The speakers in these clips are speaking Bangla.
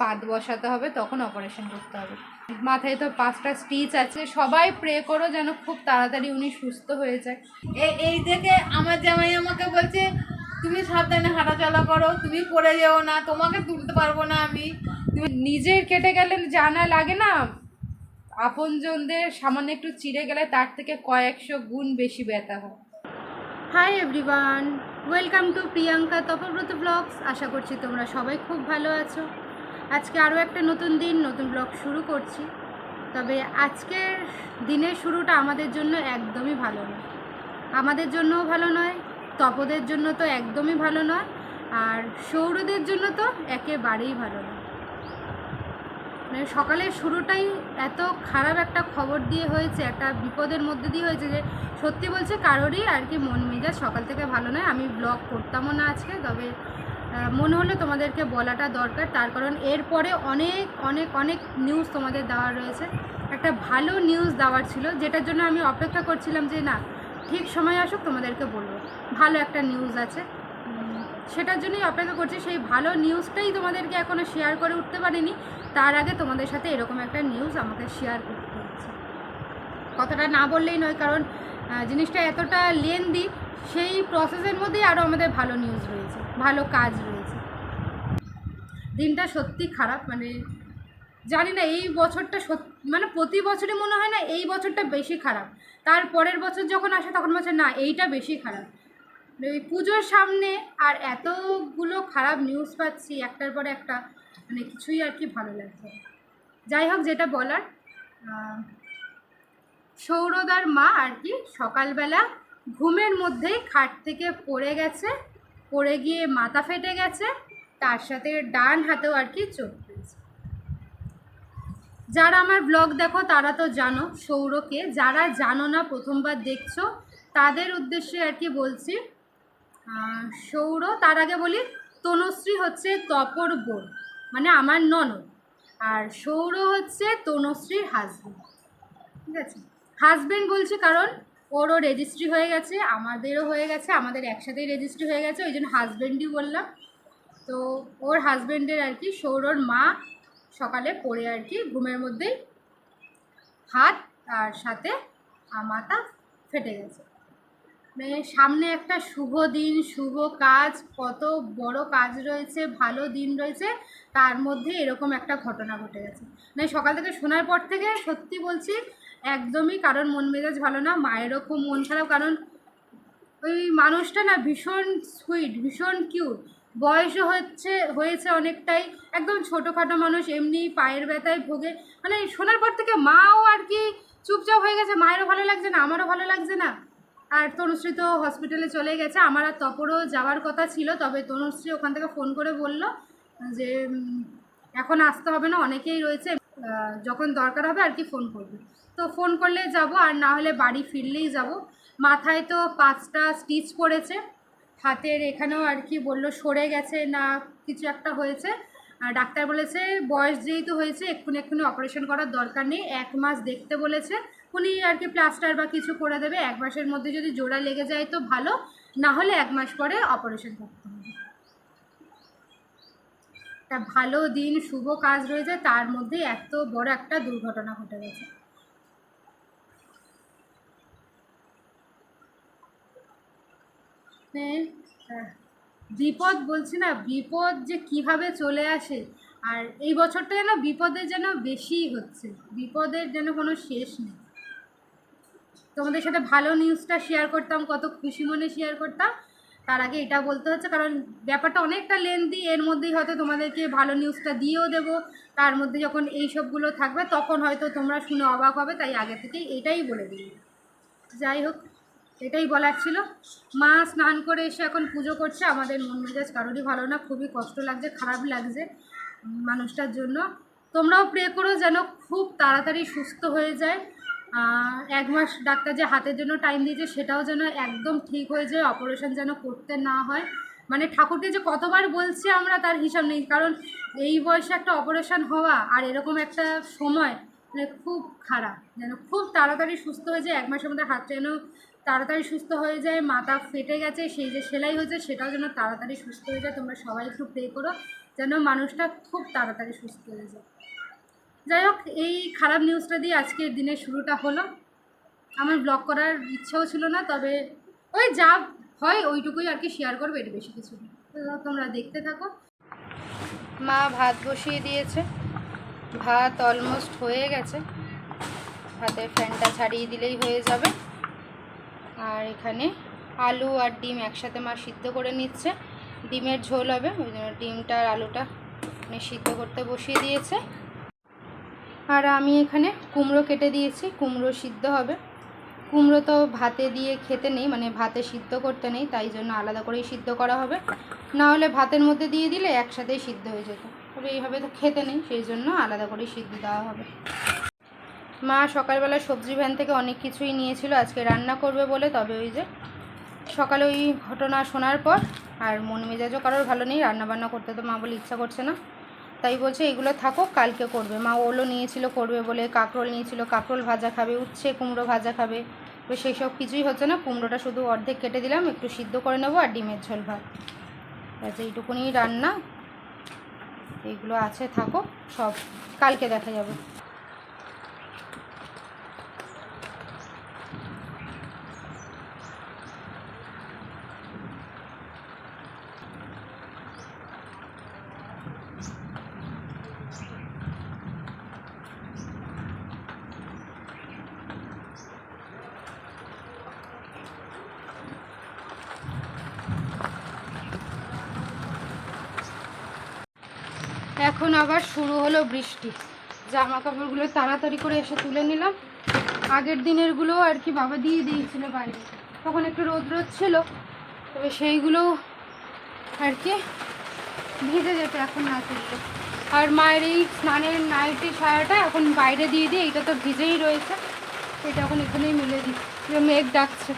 পাত বসাতে হবে, তখন অপারেশন করতে হবে। মাথায় তো পাঁচটা স্টিচ আছে, সবাই প্রে করো যেন খুব তাড়াতাড়ি উনি সুস্থ হয়ে যায়। এই দেখে আমার জামাই আমাকে বলছে, তুমি সাবধানে হাঁটাচলা করো, তুমি পড়ে যেও না, তোমাকে তুলতে পারব না আমি। তুমি নিজের কেটে গেলে জানা লাগে না, আপনজনদের সামান্য একটু চিড়ে গেলে তার থেকে কয়েকশো গুণ বেশি ব্যথা হয়। Hi everyone welcome to Priyanka Tapobrato blogs আশা করছি তোমরা সবাই খুব ভালো আছো। আজকে আরও একটা নতুন দিন, নতুন ব্লগ শুরু করছি। তবে আজকের দিনের শুরুটা আমাদের জন্য একদমই ভালো নয়। আমাদের জন্যও ভালো নয়, তপদের জন্য তো একদমই ভালো নয়, আর সৌরদের জন্য তো একেবারেই ভালো নয়। মানে সকালের শুরুটাই এত খারাপ একটা খবর দিয়ে হয়েছে, একটা বিপদের মধ্যে দিয়ে হয়েছে যে সত্যি বলছে কারোরই আর কি মন মেজাজ সকাল থেকে ভালো নয়। আমি ব্লগ করতামও না আজকে, তবে মনে হলো তোমাদেরকে বলাটা দরকার। তার কারণ এরপরে অনেক অনেক অনেক নিউজ তোমাদের দেওয়ার রয়েছে। একটা ভালো নিউজ দেওয়ার ছিল, যেটার জন্য আমি অপেক্ষা করছিলাম যে না, ঠিক সময় আসুক তোমাদেরকে বলব। ভালো একটা নিউজ আছে। সেটার জন্যই অপেক্ষা করছি। সেই ভালো নিউজটাই তোমাদেরকে এখনও শেয়ার করে উঠতে পারিনি। তার আগে তোমাদের সাথে এরকম একটা নিউজ আমাকে শেয়ার করতে হচ্ছে। কথাটা না বললেই নয়, কারণ জিনিসটা এতটা লেন্দি সেই প্রসেসের মধ্যেই আরও আমাদের ভালো নিউজ রয়েছে। ভালো কাজ রয়েছে। দিনটা সত্যি খারাপ মানে জানি না, এই বছরটা সত্যি মানে প্রতি বছরই মনে হয় না এই বছরটা বেশি খারাপ। তার পরের বছর যখন আসে তখন বলছে না, এইটা বেশি খারাপ। ওই পুজোর সামনে আর এতগুলো খারাপ নিউজ পাচ্ছি, একটার পরে একটা মানে কিছুই আর কি ভালো লাগছে যাই হোক, যেটা বলার সৌরদার মা আর কি সকালবেলা ঘুমের মধ্যেই খাট থেকে পড়ে গেছে, পড়ে গিয়ে মাথা ফেটে গেছে তার সাথে ডান হাতেও আর কি চোখ পেয়েছে। যারা আমার ব্লগ দেখো, তারা তো জানো সৌরকে। যারা জানো না, প্রথমবার দেখছ, তাদের উদ্দেশ্যে আর কি বলছি সৌর, তার আগে বলি, তনুশ্রী হচ্ছে তপর বোন মানে আমার ননদ। আর সৌর হচ্ছে তনুশ্রীর হাজবেন্ড ঠিক আছে? হাজবেন্ড বলছি কারণ, ওরও রেজিস্ট্রি হয়ে গেছে, আমাদেরও হয়ে গেছে, আমাদের একসাথেই রেজিস্ট্রি হয়ে গেছে, ওই জন্য হাজবেন্ডই বললাম। তো ওর হাজব্যান্ডের আর কি সৌরর মা সকালে পড়ে আর কি ঘুমের মধ্যেই হাত আর সাথে মাথা ফেটে গেছে। মানে সামনে একটা শুভ দিন, শুভ কাজ, কত বড় কাজ রয়েছে, ভালো দিন রয়েছে, তার মধ্যে এরকম একটা ঘটনা ঘটে গেছে। মানে সকাল থেকে শোনার পর থেকে সত্যি বলছি, একদমই কারোর মন মেজাজ ভালো না, মায়েরও খুব মন খারাপ, কারণ ওই মানুষটা না ভীষণ সুইট ভীষণ কিউট বয়সও হচ্ছে, হয়েছে অনেকটাই। একদম ছোটোখাটো মানুষ, এমনি পায়ের ব্যথায় ভোগে। মানে শোনার পর থেকে মাও আর কি চুপচাপ হয়ে গেছে। মায়েরও ভালো লাগছে না, আমারও ভালো লাগছে না। আর তনুশ্রী তো হসপিটালে চলে গেছে। আমার আর তপরও যাওয়ার কথা ছিল, তবে তনুশ্রী ওখান থেকে ফোন করে বলল যে এখন আসতে হবে না, অনেকেই রয়েছে। যখন দরকার হবে আর কি ফোন করবে। তো ফোন করলে যাব, আর না হলে বাড়ি ফিরলেই যাব। মাথায় তো পাঁচটা স্টিচ পড়েছে। হাতের এখানেও আর কি বলল, সরে গেছে না কিছু একটা হয়েছে। আর ডাক্তার বলেছে, বয়স যেহেতু হয়েছে, এক্ষুনি এক্ষুনি অপারেশন করার দরকার নেই, এক মাস দেখতে বলেছে। উনি আর কি প্লাস্টার বা কিছু করে দেবে, এক মাসের মধ্যে যদি জোড়া লেগে যায় তো ভালো, না হলে এক মাস পরে অপারেশন করতে হবে। একটা ভালো দিন, শুভ কাজ রয়েছে, তার মধ্যে এত বড় একটা দুর্ঘটনা ঘটে গেছে। আহ, বিপদ বলছি না বিপদ যে কীভাবে চলে আসে আর এই বছরটা যেন বিপদের যেন বেশিই হচ্ছে বিপদের যেন কোনো শেষ নেই। তোমাদের সাথে ভালো নিউজটা শেয়ার করতাম কত খুশি মনে শেয়ার করতাম তার আগে এটা বলতে হচ্ছে কারণ ব্যাপারটা অনেকটা লেন্দি এর মধ্যেই হয়তো তোমাদেরকে ভালো নিউজটা দিয়েও দেবো তার মধ্যে যখন এই সবগুলো থাকবে তখন হয়তো তোমরা শুনে অবাক হবে তাই আগে থেকেই এটাই বলে দিই যাই হোক এটাই বলার ছিল। মা স্নান করে এসে এখন পুজো করছে। আমাদের মন মেজাজ কারোরই ভালো না। খুবই কষ্ট লাগছে, খারাপ লাগছে মানুষটার জন্য। তোমরাও প্রে করো যেন খুব তাড়াতাড়ি সুস্থ হয়ে যায়। এক মাস ডাক্তার যে হাতের জন্য টাইম দিয়েছে, সেটাও যেন একদম ঠিক হয়ে যায় অপারেশন যেন করতে না হয়। মানে ঠাকুরকে যে কতবার বলছি আমরা, তার হিসাব নেই। কারণ এই বয়সে একটা অপারেশন হওয়া আর এরকম একটা সময় মানে খুব খারাপ। যেন খুব তাড়াতাড়ি সুস্থ হয়ে যায়, এক মাসের মধ্যে হাতটা যেন তাড়াতাড়ি সুস্থ হয়ে যায়, মাথা ফেটে গেছে, সেই যে সেলাই হয়েছে সেটাও যেন তাড়াতাড়ি সুস্থ হয়ে যায়। তোমরা সবাই একটু প্রে করো যেন মানুষটা খুব তাড়াতাড়ি সুস্থ হয়ে যায়। যাই হোক, এই খারাপ নিউজটা দিয়ে আজকের দিনের শুরুটা হলো। আমার ব্লগ করার ইচ্ছাও ছিল না, তবে ওই যা হয় ওইটুকুই আর কি শেয়ার করব এটা বেশি কিছু তোমরা দেখতে থাকো। মা ভাত বসিয়ে দিয়েছে। ভাত অলমোস্ট হয়ে গেছে। ভাতের ফ্যানটা ছাড়িয়ে দিলেই হয়ে যাবে। আর এখানে আলু আর ডিম একসাথে মা সিদ্ধ করে নিচ্ছে। ডিমের ঝোল হবে, ওই জন্য ডিমটা আর আলুটা মানে সিদ্ধ করতে বসিয়ে দিয়েছে। আর আমি এখানে কুমড়ো কেটে দিয়েছি, কুমড়ো সিদ্ধ হবে। কুমড়ো তো ভাতে দিয়ে খেতে নেই মানে ভাতে সিদ্ধ করতে নেই, তাই জন্য আলাদা করেই সিদ্ধ করা হবে। না হলে ভাতের মধ্যে দিয়ে দিলে একসাথেই সিদ্ধ হয়ে যেত। তবে এইভাবে তো খেতে নেই, সেই জন্য আলাদা করেই সিদ্ধ দেওয়া হবে। মা সকালবেলা সবজি ভ্যান থেকে অনেক কিছুই নিয়েছিল, আজকে রান্না করবে বলে। তবে ওই যে সকালে ওই ঘটনা শোনার পর আর মন মেজাজও কারোর ভালো নেই, রান্নাবান্না করতে তো মা বলে ইচ্ছা করছে না। তাই বলছে, এগুলো থাকুক, কালকে করবে। মা ওলো নিয়েছিল করবে বলে, কাঁকরোল নিয়েছিল, কাঁকরোল ভাজা খাবে, উচ্ছে, কুমড়ো ভাজা খাবে। তো সেই সব কিছুই হচ্ছে না, কুমড়োটা শুধু অর্ধেক কেটে দিলাম, একটু সিদ্ধ করে নেব আর ডিমের ঝোল ভাত। আচ্ছা এইটুকুনি রান্না। এইগুলো আছে থাকো সব কালকে দেখা যাবে। এখন আবার শুরু হলো বৃষ্টি। জামা কাপড়গুলো তাড়াতাড়ি করে এসে তুলে নিলাম। আগের দিনেরগুলো আর কি বাবা দিয়ে দিয়েছিল বাইরে। তখন একটু রোদ রোদ ছিল, তবে সেইগুলো আর কি ভিজে যেত এখন না তুলতে। আর মায়ের এই স্নানের নাইটি সায়াটা এখন বাইরে দিয়ে দিই এটা তো ভিজেই রয়েছে। এটা এখন এখানেই মিলে দিই। মেঘ ডাকছে।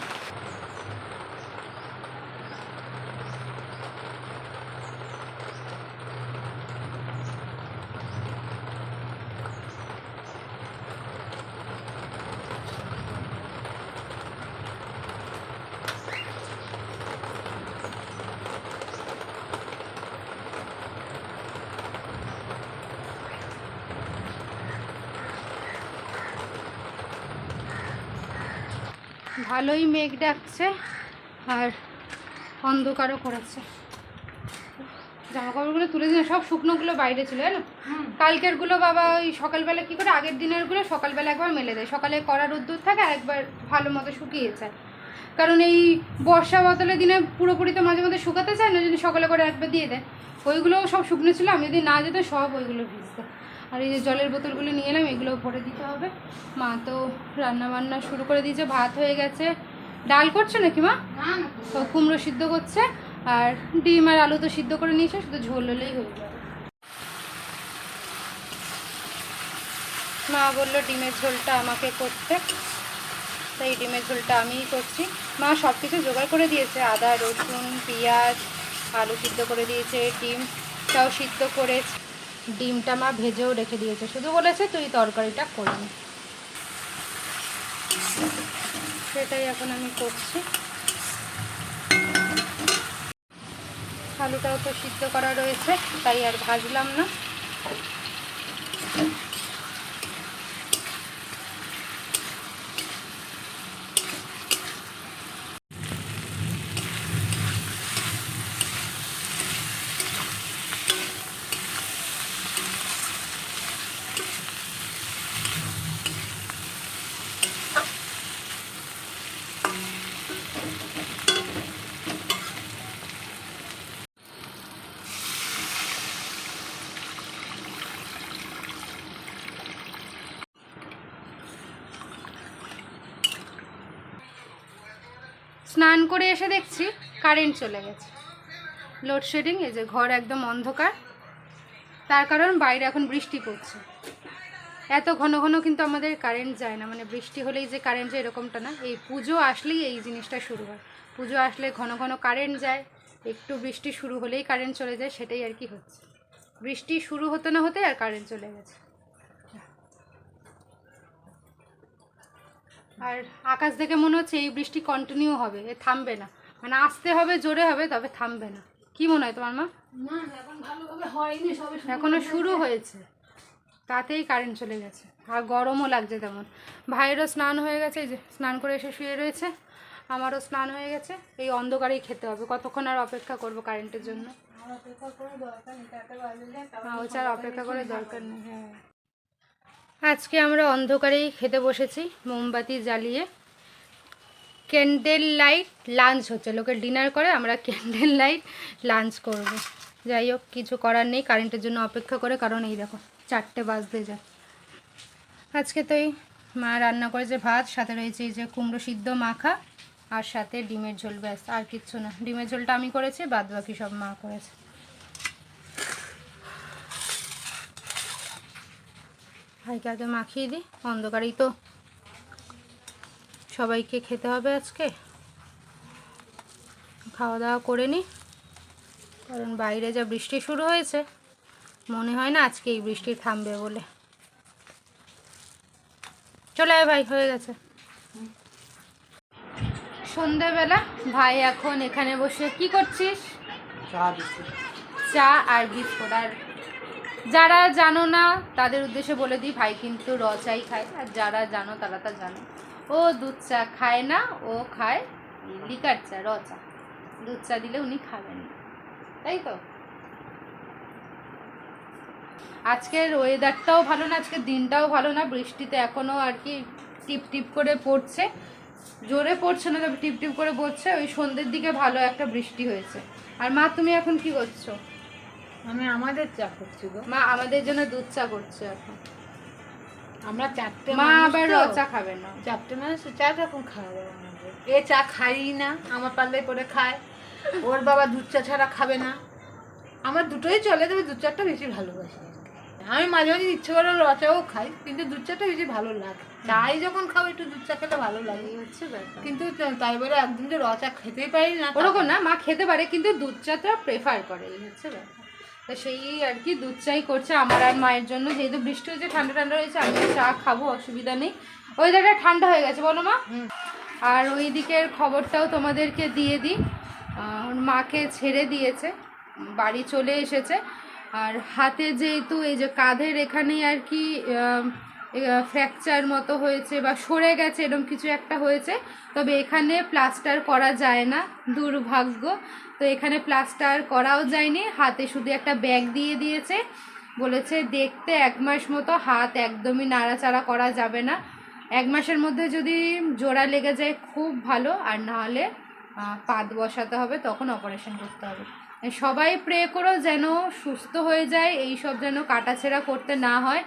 ভালোই মেঘ ডাকছে আর অন্ধকারও করেছে। জামা কাপড়গুলো তুলে দিন সব শুকনোগুলো বাইরে ছিল জানো? কালকেরগুলো বাবা ওই সকালবেলা কী করে আগের দিনেরগুলো সকালবেলা একবার মেলে দেয়। সকালে কড়া রোদ্দুর থাকে আর একবার ভালো মতো শুকিয়ে যায়। কারণ এই বর্ষা বদলের দিনে পুরোপুরি তো মাঝে মাঝে শুকাতে চায় না যদি সকালে করে একবার দিয়ে দেয়। ওইগুলোও সব শুকনো ছিল আমি যদি না যেত সব ওইগুলো ভিজতো। আর এই যে জলের বোতলগুলো নিয়ে এলাম এগুলো ভরে দিতে হবে। মা তো রান্না বান্না শুরু করে দিয়েছে ভাত হয়ে গেছে। ডাল করছে নাকি মা? তো কুমড়ো সিদ্ধ করছে আর ডিম আর আলু তো সিদ্ধ করে নিয়েছে শুধু ঝোল হলেই হয়ে যাবে। মা বলল ডিমের ঝোলটা আমাকে করতে। তাই ডিমের ঝোলটা আমিই করছি। মা সব কিছু জোগাড় করে দিয়েছে আদা রসুন পেঁয়াজ আলু সিদ্ধ করে দিয়েছে ডিমটাও সিদ্ধ করে ডিমটা মা ভেজেও রেখে দিয়েছে। শুধু বলেছে তুই তরকারিটা করে নি। সেটাই এখন আমি করছি। আলুটাও তো সিদ্ধ করা রয়েছে, তাই আর ভাজলাম না। স্নান করে এসে দেখছি কারেন্ট চলে গেছে। লোডশেডিং, এই যে ঘর একদম অন্ধকার। তার কারণ বাইরে এখন বৃষ্টি পড়ছে। এত ঘন ঘন কিন্তু আমাদের কারেন্ট যায় না। মানে বৃষ্টি হলেই যে কারেন্ট যায় এরকমটা না। এই পুজো আসলেই এই জিনিসটা শুরু হয়। পুজো আসলে ঘন ঘন কারেন্ট যায়। একটু বৃষ্টি শুরু হলেই কারেন্ট চলে যায়, সেটাই আর কি হচ্ছে। বৃষ্টি শুরু হতে না হতে আর কারেন্ট চলে গেছে। আর আকাশ দেখে মনে হচ্ছে এই বৃষ্টি কন্টিনিউ হবে এ থামবে না। মানে আসতে হবে জোরে হবে তবে থামবে না। কি মনে হয় তোমার মা? এখন শুরু হয়েছে। তাতেই কারেন্ট চলে গেছে। আর গরমও লাগছে তেমন। ভাইয়েরও স্নান হয়ে গেছে এই যে স্নান করে এসে শুয়ে রয়েছে। আমারও স্নান হয়ে গেছে। এই অন্ধকারেই খেতে হবে। কতক্ষণ আর অপেক্ষা করব কারেন্টের জন্য? অপেক্ষা করে দরকার নেই চার অপেক্ষা করে দরকার নেই হ্যাঁ। আজকে আমরা অন্ধকারেই খেতে বসেছি, মোমবাতি জ্বালিয়ে। ক্যান্ডেল লাইট লাঞ্চ হচ্ছে, লোকে ডিনার করে, আমরা ক্যান্ডেল লাইট লাঞ্চ করব। যাই হোক, কিছু করার নেই কারেন্টের জন্য অপেক্ষা করে, কারণ এই দেখো, চারটে বাজতে যায়। আজকে তো এই মা রান্না করেছে ভাত, সাথে রয়েছে এই যে কুমড়ো সিদ্ধ মাখা, আর সাথে ডিমের ঝোল ব্যাস, আর কিচ্ছু না। ডিমের ঝোলটা আমি করেছি বাদ বাকি সব মা করেছে। ভাইকে আগে মাখিয়ে দিই অন্ধকারেই তো সবাইকে খেতে হবে আজকে। খাওয়া দাওয়া করে নিই কারণ বাইরে যা বৃষ্টি শুরু হয়েছে মনে হয় না আজকে এই বৃষ্টি থামবে বলে। চলে আয় ভাই হয়ে গেছে। সন্ধেবেলা ভাই এখন এখানে বসে কি করছিস? চা আর বিস্কুট আর যারা জানো না, তাদের উদ্দেশ্যে বলে দিই, ভাই কিন্তু র চাই খায়, আর যারা জানো, তারা তা জানো। ও দুধ চা খায় না, ও খায় লিকার চা, র চা। দুধ চা দিলে উনি খাবেন না। তাই তো? আজকের ওয়েদারটাও ভালো না, আজকের দিনটাও ভালো না, বৃষ্টিতে এখনও আর কি টিপ টিপ করে পড়ছে। জোরে পড়ছে না, তবে টিপ টিপ করে পড়ছে, ওই সন্ধ্যের দিকে ভালো একটা বৃষ্টি হয়েছে। আর মা, তুমি এখন কি করছ? আমি আমাদের চা করছি গো। মা আমাদের জন্য দুধ চা করছে এখন। আমরা চারটে মা আবার র চা খাবে না। চারটে মানুষ চা রকম এ চা খাই না আমার পাল্লায় পরে খায়। ওর বাবা দুধ চা ছাড়া খাবে না। আমার দুটোই চলে তবে দুধ চাটা বেশি ভালোবাসি। আমি মাঝে মাঝে ইচ্ছে করে র চাও খাই কিন্তু দুধ চাটা বেশি ভালো লাগে। চাই যখন খাব একটু দুধ চা খেলে ভালো লাগে। হচ্ছে কিন্তু তাই বলে একদিন যে র চা খেতেই পারি না ওরকম না মা খেতে পারে কিন্তু দুধ চাটা প্রেফার করে এই হচ্ছে ব্যাপার। তো সেই আর কি দুধ চাই করছে আমার আর মায়ের জন্য। যেহেতু বৃষ্টি হয়েছে ঠান্ডা ঠান্ডা রয়েছে আমি চা খাব অসুবিধা নেই। ওয়েদারটা ঠান্ডা হয়ে গেছে বলো মা। হুম। আর ওই দিকের খবরটাও তোমাদেরকে দিয়ে দিই। ওর মাকে ছেড়ে দিয়েছে বাড়ি চলে এসেছে। আর হাতে যেহেতু এই যে কাঁধের এখানেই আর কি ফ্র্যাকচার মতো হয়েছে বা সরে গেছে এরকম কিছু একটা হয়েছে। তবে এখানে প্লাস্টার করা যায় না দুর্ভাগ্য। তো এখানে প্লাস্টার করাও যায়নি হাতে শুধু একটা ব্যাগ দিয়ে দিয়েছে। বলেছে দেখতে এক মাস মতো হাত একদমই নাড়াচাড়া করা যাবে না। এক মাসের মধ্যে যদি জোড়া লেগে যায় খুব ভালো আর নাহলে আহ, পাত বসাতে হবে তখন অপারেশন করতে হবে। সবাই প্রে করো যেন সুস্থ হয়ে যায় এই সব যেন কাটাছেড়া করতে না হয়।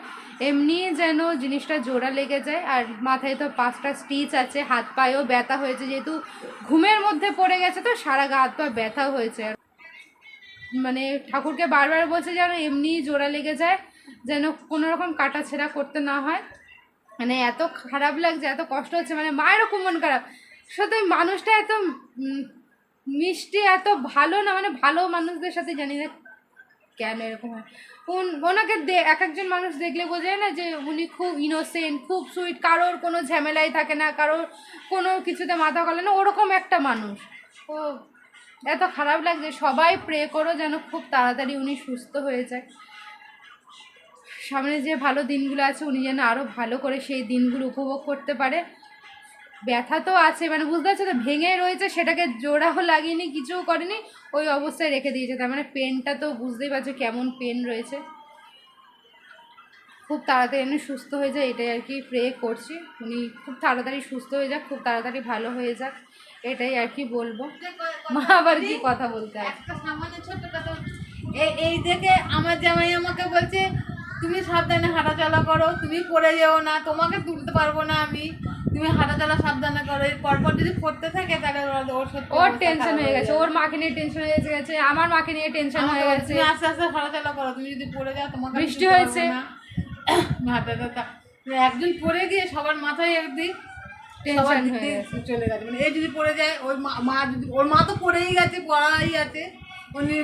এমনি যেন জিনিসটা জোড়া লেগে যায়, আর মাথায় তো পাঁচটা স্টিচ আছে, হাত পায়েও ব্যথা হয়েছে, যেহেতু ঘুমের মধ্যে পড়ে গেছে তো সারা গা, হাত পা ব্যথা হয়েছে। মানে ঠাকুরকে বারবার বলছে যেন এমনি জোড়া লেগে যায়, যেন কোনো রকম কাটাছেড়া করতে না হয়। মানে এত খারাপ লাগছে, এত কষ্ট হচ্ছে মানে মায়েরও মন খারাপ। সত্যি মানুষটা এত মিষ্টি এত ভালো না মানে ভালো মানুষদের সাথে জানি না কেন এরকম হয়। ওনাকে এক একজন মানুষ দেখলে বোঝা যায় না যে উনি খুব ইনোসেন্ট খুব সুইট কারোর কোনো ঝামেলাই থাকে না, কারোর কোনো কিছুতে মাথা গলে না, ওরকম একটা মানুষ। ও, এত খারাপ লাগছে, সবাই প্রে করো যেন খুব তাড়াতাড়ি উনি সুস্থ হয়ে যায়। সামনে যে ভালো দিনগুলো আছে, উনি যেন আরও ভালো করে সেই দিনগুলো উপভোগ করতে পারে। ব্যথা তো আছে মানে বুঝতে পারছ তো, ভেঙে রয়েছে, সেটাকে জোড়াও লাগিয়েনি কিছুও করেনি, ওই অবস্থায় রেখে দিয়েছে, তার মানে পেনটা তো বুঝতেই পারছ কেমন পেন রয়েছে। খুব তাড়াতাড়ি উনি সুস্থ হয়ে যায় এটাই আর কি প্রে করছি, উনি খুব তাড়াতাড়ি সুস্থ হয়ে যাক, খুব তাড়াতাড়ি ভালো হয়ে যাক, এটাই আর কি বলব। মা আবার কি কথা বলতে এই দেখে আমার জামাই আমাকে বলছে, তুমি সাবধানে হাঁটাচলা করো, তুমি পড়ে যেও না, তোমাকে তুলতে পারব না আমি। তুমি হাঁটাচলা সাবধানে করো এর পরপর যদি পড়তে থাকে তাহলে ওর- ওর টেনশন হয়ে গেছে ওর মাকে নিয়ে টেনশন হয়ে গেছে আমার মাকে নিয়ে টেনশন হয়ে গেছে তুমি আস্তে আস্তে হাঁটাচলা করো তুমি যদি পড়ে যাও আমি বৃষ্টি হয়েছে। পারব না। হাঁটাচলা একজন পড়ে গিয়ে সবার মাথায় একদিন দিক হয়ে। চলে গেছে মানে এ যদি পড়ে যায় ওর মা মা যদি ওর মা তো পড়েই গেছে পড়াই আছে উনি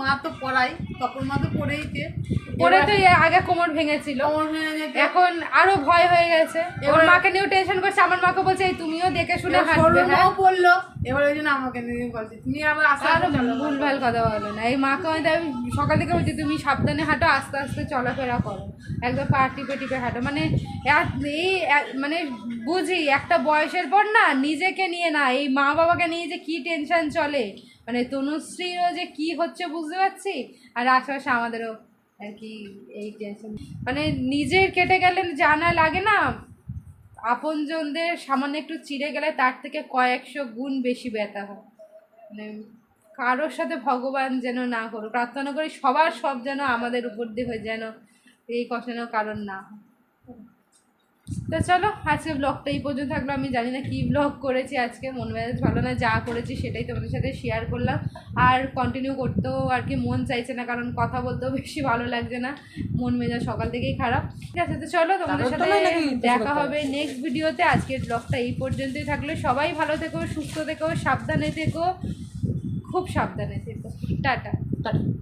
মা তো পড়াই তখন মা তো পড়েইছে পরে তো আগে কোমর ভেঙেছিল। এখন আরও ভয় হয়ে গেছে। ওর মাকে নিয়েও টেনশন করছে আমার মাকে বলছে "এই তুমিও দেখে শুনে হাঁটবে হ্যাঁ? পড়ল এবার ওই জন্য আমাকে নিয়ে বলছে তুমি আবার আর ভুলভাল কথা বলো না এই মাকে হয়তো আমি সকাল থেকে বলছি তুমি সাবধানে হাঁটো আস্তে আস্তে চলাফেরা করো। একদম পা টিপে টিপে হাঁটো। মানে এই মানে বুঝি একটা বয়সের পর না নিজেকে নিয়ে না এই মা বাবাকে নিয়ে যে কি টেনশন চলে। মানে তনুশ্রীরও যে কি হচ্ছে বুঝতে পারছি? আর আশেপাশে আমাদেরও আর কি এই টেনশন মানে নিজের কেটে গেলে জানা লাগে না, আপনজনদের সামান্য একটু চিড়ে গেলে তার থেকে কয়েকশো গুণ বেশি ব্যথা হয়। মানে কারোর সাথে ভগবান যেন না করো প্রার্থনা করি সবার সব যেন আমাদের উপর দিয়ে হয়ে, যেন এই কষ্টের কারণ না হয়। তো চলো আজকে ব্লগটা এই পর্যন্ত থাকল। আমি জানি না কি ব্লগ করেছি আজকে মন মেজাজ ভালো না যা করেছি সেটাই তোমাদের সাথে শেয়ার করলাম। আর কন্টিনিউ করতেও আর কি মন চাইছে না কারণ কথা বলতেও বেশি ভালো লাগছে না। মন মেজাজ সকাল থেকেই খারাপ। ঠিক আছে তো চলো তোমাদের সাথে দেখা হবে নেক্সট ভিডিওতে আজকের ব্লগটা এই পর্যন্তই থাকলে। সবাই ভালো থেকো সুস্থ থেকো সাবধানে থেকো। খুব সাবধানে থেকো। টাটা। টাটা।